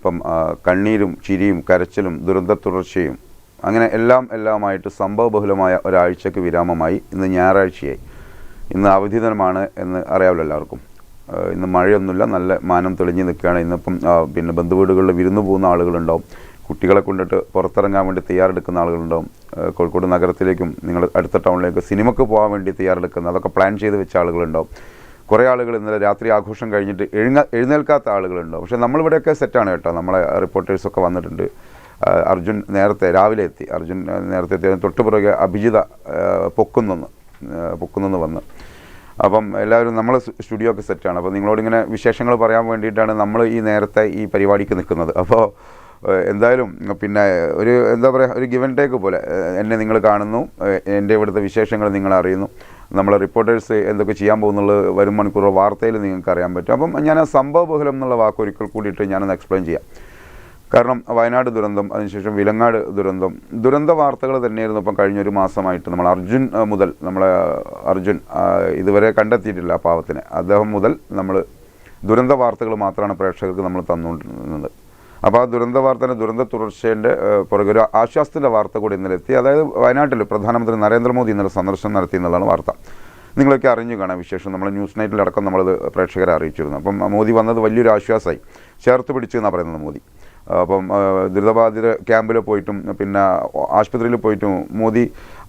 ഇപ്പം കണ്ണീരും ചിരിയും കരച്ചിലും ദുരന്ത തുടർച്ചയും അങ്ങനെ എല്ലാം എല്ലാമായിട്ട് സംഭവബഹുലമായ ഒരാഴ്ചക്ക് വിരാമമായി ഇന്ന് ഞായറാഴ്ചയായി. ഇന്ന് അവധി ദിനമാണ് എന്ന് അറിയാമല്ലോ എല്ലാവർക്കും. ഇന്ന് മഴയൊന്നുമില്ല നല്ല മാനം തെളിഞ്ഞു നിൽക്കുകയാണ്. ഇന്നിപ്പം പിന്നെ ബന്ധുവീടുകളിൽ വിരുന്നു പോകുന്ന ആളുകളുണ്ടാവും. കുട്ടികളെ കൊണ്ടിട്ട് പുറത്തിറങ്ങാൻ വേണ്ടി തയ്യാറെടുക്കുന്ന ആളുകളുണ്ടാവും. കോഴിക്കോട് നഗരത്തിലേക്കും നിങ്ങൾ അടുത്ത ടൗണിലേക്ക് സിനിമയ്ക്ക് പോകാൻ വേണ്ടി തയ്യാറെടുക്കുന്ന അതൊക്കെ പ്ലാൻ ചെയ്ത് വെച്ച ആളുകളുണ്ടാവും. കുറേ ആളുകൾ ഇന്നലെ രാത്രി ആഘോഷം കഴിഞ്ഞിട്ട് എഴുന്ന എഴുന്നേൽക്കാത്ത ആളുകളുണ്ടാവും പക്ഷേ നമ്മളിവിടെയൊക്കെ സെറ്റാണ് കേട്ടോ. നമ്മളെ റിപ്പോർട്ടേഴ്സൊക്കെ വന്നിട്ടുണ്ട്. അർജുൻ നേരത്തെ രാവിലെ എത്തി. അർജുൻ നേരത്തെ എത്തി. തൊട്ട് പുറകെ അഭിജിത പൊക്കുന്നെന്ന് പൊക്കുന്നെന്ന് വന്ന്. അപ്പം എല്ലാവരും നമ്മൾ സ്റ്റുഡിയോ ഒക്കെ സെറ്റാണ്. അപ്പോൾ നിങ്ങളോട് ഇങ്ങനെ വിശേഷങ്ങൾ പറയാൻ വേണ്ടിയിട്ടാണ് നമ്മൾ ഈ നേരത്തെ ഈ പരിപാടിക്ക് നിൽക്കുന്നത്. അപ്പോൾ എന്തായാലും പിന്നെ ഒരു എന്താ പറയുക ഒരു ഗിവൻ ടേക്ക് പോലെ എന്നെ നിങ്ങൾ കാണുന്നു. എന്റെ ഇവിടുത്തെ വിശേഷങ്ങൾ നിങ്ങൾ അറിയുന്നു. നമ്മളെ റിപ്പോർട്ടേഴ്സ് എന്തൊക്കെ ചെയ്യാൻ പോകുന്നുള്ളത് വരും മണിക്കൂറോ വാർത്തയിൽ നിങ്ങൾക്ക് അറിയാൻ പറ്റും. അപ്പം ഞാൻ ആ സംഭവ ബഹുലം എന്നുള്ള വാക്ക് ഒരിക്കൽ കൂടിയിട്ട് ഞാനൊന്ന് എക്സ്പ്ലെയിൻ ചെയ്യാം. കാരണം വയനാട് ദുരന്തം അതിനുശേഷം വിലങ്ങാട് ദുരന്തം ദുരന്ത വാർത്തകൾ തന്നെയായിരുന്നു ഇപ്പം കഴിഞ്ഞൊരു മാസമായിട്ട് നമ്മൾ അർജുൻ മുതൽ നമ്മളെ അർജുൻ ഇതുവരെ കണ്ടെത്തിയിട്ടില്ല പാവത്തിന് പാവത്തിനെ. അദ്ദേഹം മുതൽ നമ്മൾ ദുരന്ത വാർത്തകൾ മാത്രമാണ് പ്രേക്ഷകർക്ക് നമ്മൾ തന്നുകൊണ്ടിരുന്നത്. അപ്പോൾ ആ ദുരന്ത വാർത്തന്റെ ദുരന്ത തുടർച്ചേന്റെ പുറകെ ഒരു ആശ്വാസത്തിന്റെ വാർത്ത കൂടി ഇന്നലെ എത്തി. അതായത് വയനാട്ടിൽ പ്രധാനമന്ത്രി നരേന്ദ്രമോദി ഇന്നലെ സന്ദർശനം നടത്തി എന്നുള്ളതാണ് വാർത്ത. നിങ്ങളൊക്കെ അറിഞ്ഞു കാണാം വിശേഷം. നമ്മൾ ന്യൂസ് നൈറ്റിലടക്കം നമ്മളത് പ്രേക്ഷകരെ അറിയിച്ചിരുന്നു. അപ്പം മോദി വന്നത് വലിയൊരു ആശ്വാസമായി ചേർത്ത് പിടിച്ചു എന്നാണ് പറയുന്നത് മോദി. അപ്പം ദുരിതബാധിത ക്യാമ്പിൽ പോയിട്ടും പിന്നെ ആശുപത്രിയിൽ പോയിട്ടും മോദി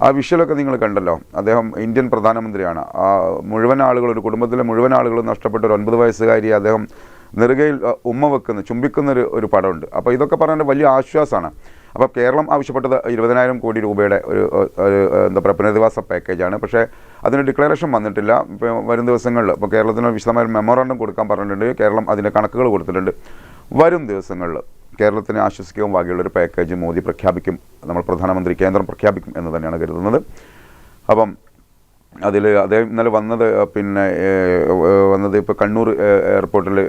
ആ വിഷ്വലൊക്കെ നിങ്ങൾ കണ്ടല്ലോ. അദ്ദേഹം ഇന്ത്യൻ പ്രധാനമന്ത്രിയാണ്. ആ മുഴുവൻ ആളുകൾ ഒരു കുടുംബത്തിലെ മുഴുവൻ ആളുകളും നഷ്ടപ്പെട്ട ഒരു ഒൻപത് വയസ്സുകാരി അദ്ദേഹം നെറുകയിൽ ഉമ്മ വെക്കുന്ന ചുംബിക്കുന്ന ഒരു ഒരു പടമുണ്ട്. അപ്പോൾ ഇതൊക്കെ പറയാൻ വലിയ ആശ്വാസമാണ് അപ്പോൾ കേരളം ആവശ്യപ്പെട്ടത് ഇരുപതിനായിരം കോടി രൂപയുടെ ഒരു എന്താ പറയുക പുനരധിവാസ പാക്കേജാണ്. പക്ഷേ അതിന് ഡിക്ലറേഷൻ വന്നിട്ടില്ല. വരും ദിവസങ്ങളിൽ ഇപ്പോൾ കേരളത്തിന് വിശദമായ മെമ്മോറാണ്ടം കൊടുക്കാൻ പറഞ്ഞിട്ടുണ്ട്. കേരളം അതിന്റെ കണക്കുകൾ കൊടുത്തിട്ടുണ്ട്. വരും ദിവസങ്ങളിൽ കേരളത്തിന് ആശ്വസിക്കാൻ വകയുള്ള ഒരു പാക്കേജ് മോദി പ്രഖ്യാപിക്കും. നമ്മൾ പ്രധാനമന്ത്രി കേന്ദ്രം പ്രഖ്യാപിക്കും എന്ന് തന്നെയാണ് കരുതുന്നത്. അപ്പം അതിൽ അദ്ദേഹം ഇന്നലെ വന്നത് പിന്നെ വന്നത് ഇപ്പോൾ കണ്ണൂർ എയർപോർട്ടിൽ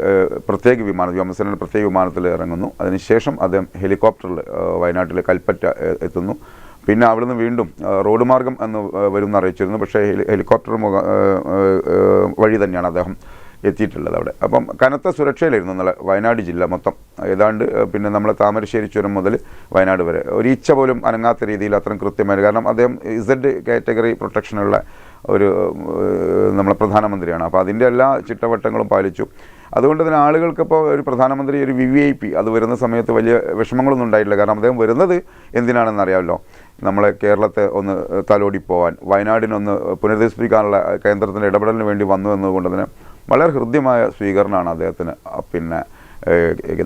പ്രത്യേക വിമാനം വ്യോമസേനയുടെ പ്രത്യേക വിമാനത്തിൽ ഇറങ്ങുന്നു. അതിനുശേഷം അദ്ദേഹം ഹെലികോപ്റ്ററിൽ വയനാട്ടിൽ കൽപ്പറ്റ എത്തുന്നു. പിന്നെ അവിടുന്ന് വീണ്ടും റോഡ് മാർഗം എന്ന് വരുമെന്ന് അറിയിച്ചിരുന്നു. പക്ഷേ ഹെലി ഹെലികോപ്റ്റർ മുഖ വഴി തന്നെയാണ് അദ്ദേഹം എത്തിയിട്ടുള്ളത് അവിടെ. അപ്പം കനത്ത സുരക്ഷയിലായിരുന്നു ഇന്നലെ വയനാട് ജില്ല മൊത്തം. ഏതാണ്ട് പിന്നെ നമ്മളെ താമരശ്ശേരി ചുരം മുതൽ വയനാട് വരെ. ഒരു ഈച്ച പോലും അനങ്ങാത്ത രീതിയിൽ അത്രയും കൃത്യമായി കാരണം അദ്ദേഹം ഇസഡ് കാറ്റഗറി പ്രൊട്ടക്ഷനുള്ള ഒരു നമ്മളെ പ്രധാനമന്ത്രിയാണ്. അപ്പോൾ അതിന്റെ എല്ലാ ചിട്ടവട്ടങ്ങളും പാലിച്ചു. അതുകൊണ്ട് തന്നെ ആളുകൾക്ക് ഇപ്പോൾ ഒരു പ്രധാനമന്ത്രി ഒരു വി വി ഐ പി അത് വരുന്ന സമയത്ത് വലിയ വിഷമങ്ങളൊന്നും ഉണ്ടായിട്ടില്ല. കാരണം അദ്ദേഹം വരുന്നത് എന്തിനാണെന്ന് അറിയാമല്ലോ. നമ്മളെ കേരളത്തെ ഒന്ന് തലോടി പോവാൻ വയനാടിനൊന്ന് പുനരധിവസിപ്പിക്കാനുള്ള കേന്ദ്രത്തിന്റെ ഇടപെടലിന് വേണ്ടി വന്നു എന്നതുകൊണ്ട് തന്നെ വളരെ ഹൃദ്യമായ സ്വീകരണമാണ് അദ്ദേഹത്തിന്. പിന്നെ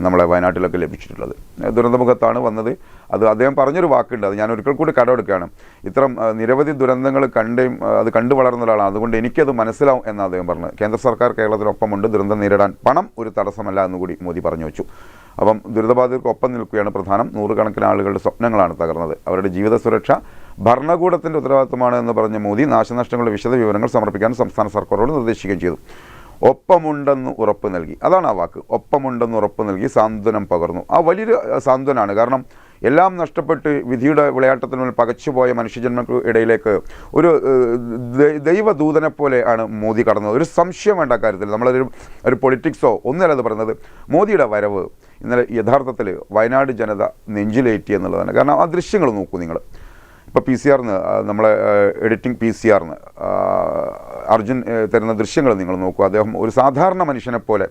നമ്മളെ വയനാട്ടിലൊക്കെ ലഭിച്ചിട്ടുള്ളത്. ദുരന്തമുഖത്താണ് വന്നത്. അത് അദ്ദേഹം പറഞ്ഞൊരു വാക്കുണ്ട്. അത് ഞാൻ ഒരിക്കൽ കൂടി കടമെടുക്കുകയാണ് ഇത്തരം നിരവധി ദുരന്തങ്ങൾ കണ്ടും അത് കണ്ടു വളർന്ന ഒരാളാണ്. അതുകൊണ്ട് എനിക്കത് മനസ്സിലാവും എന്ന് അദ്ദേഹം പറഞ്ഞു കേന്ദ്ര സർക്കാർ കേരളത്തിനൊപ്പമുണ്ട്. ദുരന്തം നേരിടാൻ പണം ഒരു തടസ്സമല്ല എന്നുകൂടി മോദി പറഞ്ഞു വെച്ചു. അപ്പം ദുരിതബാധിതർക്ക് ഒപ്പം നിൽക്കുകയാണ് പ്രധാനം. നൂറുകണക്കിന് ആളുകളുടെ സ്വപ്നങ്ങളാണ് തകർന്നത്. അവരുടെ ജീവിത സുരക്ഷ ഭരണകൂടത്തിന്റെ ഉത്തരവാദിത്തമാണ് എന്ന് പറഞ്ഞ മോദി നാശനഷ്ടങ്ങളുടെ വിശദ വിവരങ്ങൾ സമർപ്പിക്കാൻ സംസ്ഥാന സർക്കാരോട് നിർദ്ദേശിക്കുകയും ചെയ്തു. ഒപ്പമുണ്ടെന്ന് ഉറപ്പ് നൽകി. അതാണ് ആ വാക്ക്. ഒപ്പമുണ്ടെന്ന് ഉറപ്പ് നൽകി സാന്ത്വനം പകർന്നു. ആ വലിയൊരു സാന്ത്വനാണ്. കാരണം എല്ലാം നഷ്ടപ്പെട്ട് വിധിയുടെ വിളയാട്ടത്തിന് മുന്നിൽ പകച്ചുപോയ മനുഷ്യജന്മക്ക് ഇടയിലേക്ക് ഒരു ദൈവദൂതനെ പോലെ ആണ് മോദി കടന്നത്. ഒരു സംശയം വേണ്ട കാര്യത്തിൽ. നമ്മളൊരു ഒരു പൊളിറ്റിക്സോ ഒന്നല്ല അത് പറയുന്നത്. മോദിയുടെ വരവ് ഇന്നലെ യഥാർത്ഥത്തിൽ വയനാട് ജനത നെഞ്ചിലേറ്റി എന്നുള്ളതാണ്. കാരണം ആ ദൃശ്യങ്ങൾ നോക്കൂ നിങ്ങൾ. ഇപ്പോൾ പി സി ആറിന് നമ്മളെ എഡിറ്റിംഗ് പി സി ആർന്ന് അർജുൻ തരുന്ന ദൃശ്യങ്ങൾ നിങ്ങൾ നോക്കൂ. അദ്ദേഹം ഒരു സാധാരണ മനുഷ്യനെ പോലെ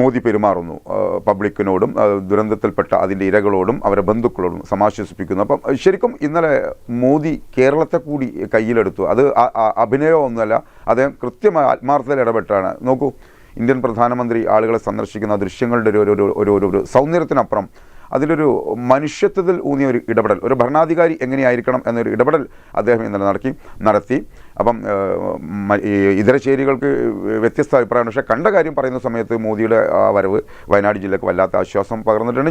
മോദി പെരുമാറുന്നു. പബ്ലിക്കിനോടും ദുരന്തത്തിൽപ്പെട്ട അതിന്റെ ഇരകളോടും അവരെ ബന്ധുക്കളോടും സമാശ്വസിപ്പിക്കുന്നു. അപ്പം ശരിക്കും ഇന്നലെ മോദി കേരളത്തെ കൂടി കയ്യിലെടുത്തു. അത് അഭിനയമൊന്നുമല്ല അദ്ദേഹം കൃത്യമായ ആത്മാർത്ഥതയിൽ ഇടപെട്ടാണ്. നോക്കൂ ഇന്ത്യൻ പ്രധാനമന്ത്രി ആളുകളെ സന്ദർശിക്കുന്ന ദൃശ്യങ്ങളുടെ ഒരു ഒരു ഒരു ഒരു സൗന്ദര്യത്തിനപ്പുറം അതിലൊരു മനുഷ്യത്വത്തിൽ ഊന്നിയ ഒരു ഇടപെടൽ ഒരു ഭരണാധികാരി എങ്ങനെയായിരിക്കണം എന്നൊരു ഇടപെടൽ അദ്ദേഹം ഇന്നലെ നടത്തി നടത്തി. അപ്പം ഇതര ചേരികൾക്ക് വ്യത്യസ്ത അഭിപ്രായമാണ്. പക്ഷേ കണ്ട കാര്യം പറയുന്ന സമയത്ത് മോദിയുടെ ആ വരവ് വയനാട് ജില്ലക്ക് വല്ലാത്ത ആശ്വാസം പകർന്നിട്ടുണ്ട്.